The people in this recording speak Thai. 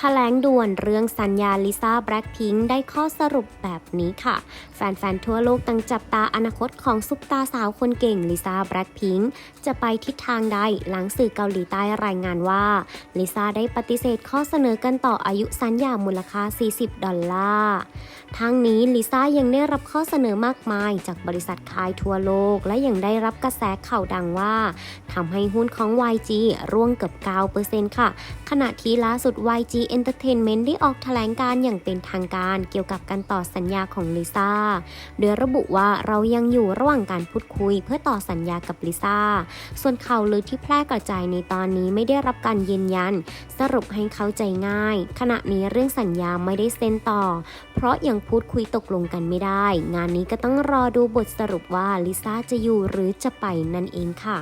แถลงด่วนเรื่องสัญญาลิซ่าแบล็ k พิงค์ได้ข้อสรุปแบบนี้ค่ะ แฟนๆ ทั่วโลกตั้งจับตาอนาคตของซุปตาสาวคนเก่งลิซ่าแบล็ k พิงค์จะไปทิศทางใดหลังสื่อเกาหลีใต้รายงานว่าลิซ่าได้ปฏิเสธข้อเสนอกันต่ออายุสัญญามูลค่า 40 ดอลลาร์ทั้งนี้ลิซ่ายังได้รับข้อเสนอมากมายจากบริษัทขายทั่วโลก และยังได้รับกระแสข่าวดังว่าทำให้หุ้นของ YG ร่วงเกือบ9%ค่ะ ขณะที่ล่าสุด YG Entertainment ได้ออกแถลงการอย่างเป็นทางการเกี่ยวกับการต่อสัญญาของลิซ่า โดยระบุว่าเรายังอยู่ระหว่างการพูดคุยเพื่อต่อสัญญากับลิซ่า ส่วนข่าวลือที่แพร่กระจายในตอนนี้ไม่ได้รับการยืนยัน สรุปให้เข้าใจง่าย ขณะนี้เรื่องสัญญาไม่ได้เซ็นต่อ เพราะยังพูดคุยตกลงกันไม่ได้ งานนี้ก็ต้องรอดูบทสรุปว่าลิซ่าจะอยู่หรือจะไปนั่นเองค่ะ